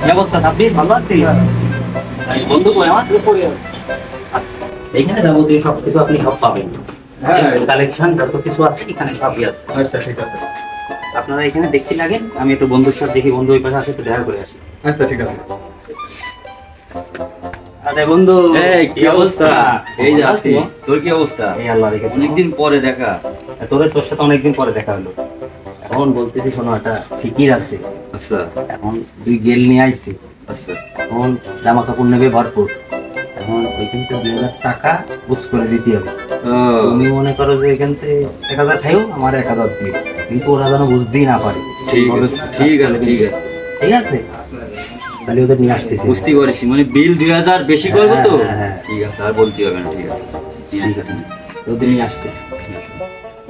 কি অবস্থা সাব্বির ভালো আছিস বন্ধু কই আমার আচ্ছা, এইখানে যাবতীয় সব কিছু আপনি সব পাবেন। হ্যাঁ। কালেকশন যত কিছু আছে এখানে সবই আছে। আচ্ছা ঠিক আছে। আপনারা এখানে দেখতে লাগেন আমি একটু বন্ধুর সাথে দেখি বন্ধু ওই পাশে আছে একটু দেখা করে আসি। আচ্ছা ঠিক আছে। আরে বন্ধু এই কি অবস্থা? এই যে আছি। তোর কি অবস্থা? এই আল্লাহ রেখেছে অনেকদিন পরে দেখা। তোর তোর সাথে অনেকদিন পরে দেখা হলো। এখন বলতেছি শোনো একটা ফিকির আছে। আচ্ছা। এখন দুই গেল নিয়ে আইছি। আচ্ছা। এখন জামা কাপড় নেবে ভরপুর। এখন ওইখান থেকে দুই হাজার টাকা বুঝ করে দিতে হবে। তুমি মনে করো যে এখান থেকে এক হাজার খাইও আমার এক হাজার দিও। কিন্তু ওরা যেন বুঝতেই না পারে। ঠিক আছে ঠিক আছে ঠিক আছে। ঠিক আছে? তাহলে ওদের নিয়ে আসতেছি। বুঝতে পারছি। মানে বিল দুই হাজার বেশি করব তো? হ্যাঁ, হ্যাঁ। ঠিক আছে আর বলতে হবে না ঠিক আছে। ঠিক আছে। ওদের নিয়ে আসতেছি।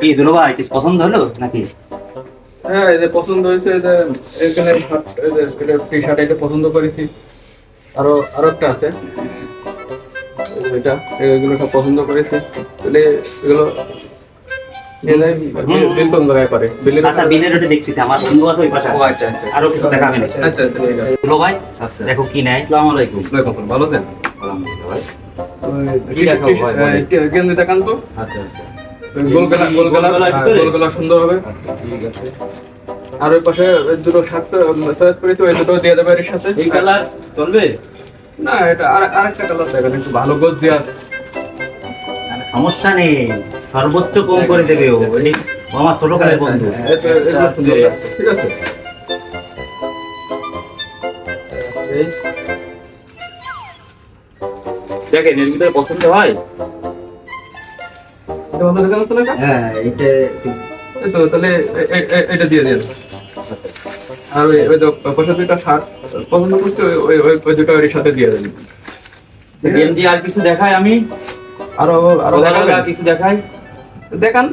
কি দুলো ভাই কিছু পছন্দ হলো নাকি? হ্যাঁ যে পছন্দ হয়েছে এখানে শার্ট- এই যে টি শার্ট এটা পছন্দ করেছি। আরও আরও একটা আছে। এটা এগুলো সব পছন্দ করেছি। তাহলে এগুলো আচ্ছা বিলের ওটা দেখতেছি আমার বন্ধু আছে ওই পাশে ও, আছে। আচ্ছা, আচ্ছা। আরও কিছু দেখাবেন ঠিক আছে দুলো ভাই দেখো কি নেয়। আসসালামু আলাইকুম। দেখুন ভালো দেন আচ্ছা আচ্ছা। হ্যাঁ, ভিতরে? গোল গলা সুন্দর হবে। ঠিক আছে আর ওই পাশে দুটো শার্ট চয়েস করেছি ওই দুটো দিয়ে দেবে এর সাথে। এই কালার চলবে? না এটা আর আরেকটা কালার দেখেন একটু ভালো গোজ দেওয়া আছে। সমস্যা নেই। সর্বোচ্চ কম করে দেবে ও। আমার ছোট কালের বন্ধু। এটা এগুলো সুন্দর লাগছে, ঠিক আছে? দেখেন এর ভিতরে পছন্দ হয়? এটা ভালো দেখানো তো না হ্যাঁ এটা তো তাহলে এ- এ- এ- এটা দিয়ে দেন। আর ওই ওই যে দুইটা শার্ট পছন্দ করছে ওই- ওই ওই ওই দুটো এর সাথে দিয়ে দেন। গেঞ্জি আর কিছু দেখাই আমি? আরও আরও দেখাবেন? কিছু দেখাই? দেখান।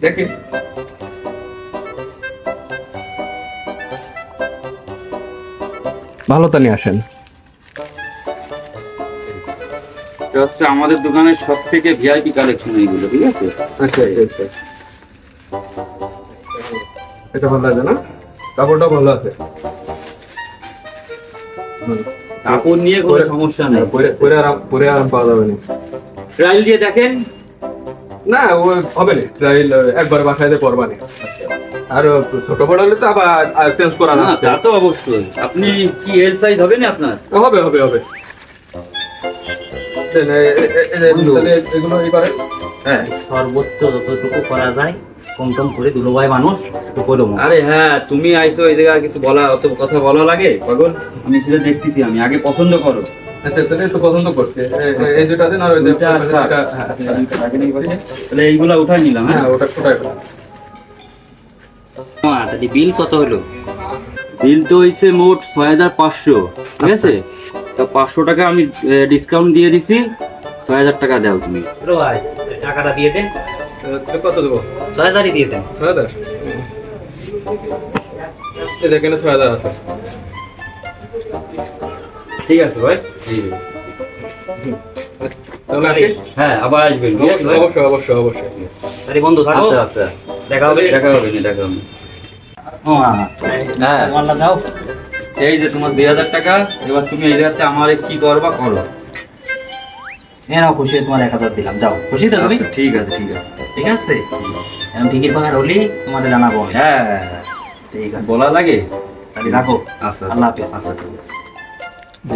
দেখি। ভালো তো নিয়ে আসেন। এটা হচ্ছে আমাদের দোকানের সব থেকে ভিআইপি কালেকশন এইগুলো ঠিক আছে? আচ্ছা আচ্ছা এটা ভালো আছে না? কাপড়টা ভালো আছে। কাপড় নিয়ে কোনো সমস্যা নেই। পরে পরে পাওয়া যাবে না। ট্রায়াল দিয়ে দেখেন। না ও হবে না। ট্রাইল একবার বাসায় দিয়ে পরবা না। আর ছোট বড় হলে তো আবার চেঞ্জ করা না তা তো অবশ্যই। আপনি কি এল সাইজ হবে না আপনার? হবে হবে হবে। এই এগুলো ই করেন হ্যাঁ সর্বোচ্চ যতটুকু করা যায় কম কম করে দুলো মানুষ একটু করে আরে হ্যাঁ তুমি আইসো এই জায়গায় কিছু বলা অত কথা বলা লাগে? পাগল? আমি সেটা দেখতেছি আমি আগে পছন্দ করো। পছন্দ করছে এ- এ- এই দুটা দিন আর ওই যে- দুইটা দুইটা, থাক। হ্যাঁ। তাহলে এইগুলা উঠাই নিলাম হ্যাঁ? হ্যাঁ ওটা ওটাই বিল কত হলো? বিল তো হয়েছে মোট ছয় হাজার পাঁচশো ঠিক আছে? তা পাঁচশো টাকা আমি ডিসকাউন্ট দিয়ে দিছি। ছয় হাজার টাকা দাও তুমি। ভাই টাকাটা দিয়ে দেন কত দেবো? ছয় হাজারই দিয়ে দেন ছয় হাজার? দেখেন ছয় হাজার আছে। ঠিক আছে ভাই। হ্যাঁ আবার আসবেন? অবশ্যই অবশ্যই অবশ্যই। তাহলে বন্ধু থাকো। আচ্ছা আচ্ছা। দেখা হবে। দেখা হবে দেখা হবে। ও, হ্যাঁ দাও। এই যে তোমার দুই হাজার টাকা এবার তুমি এই জায়গাতে আমার কি করবা করো। এ নাও খুশি তোমার এক হাজার দিলাম যাও। খুশি তো তুমি? আচ্ছা, ঠিক আছে ঠিক আছে। ঠিক আছে? এখন ঠিকই পাকার হলেই তোমাদের জানাব হ্যাঁ। ঠিক আছে। বলা লাগে? তাহলে রাখো। আচ্ছা। আল্লাহ হাফেজ। আচ্ছা ঠিক আছে।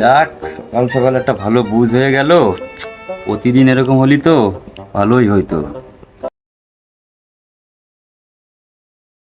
যাক সকাল সকাল একটা ভালো বুঝ হয়ে গেল। প্রতিদিন এরকম হলি তো ভালোই হইতো।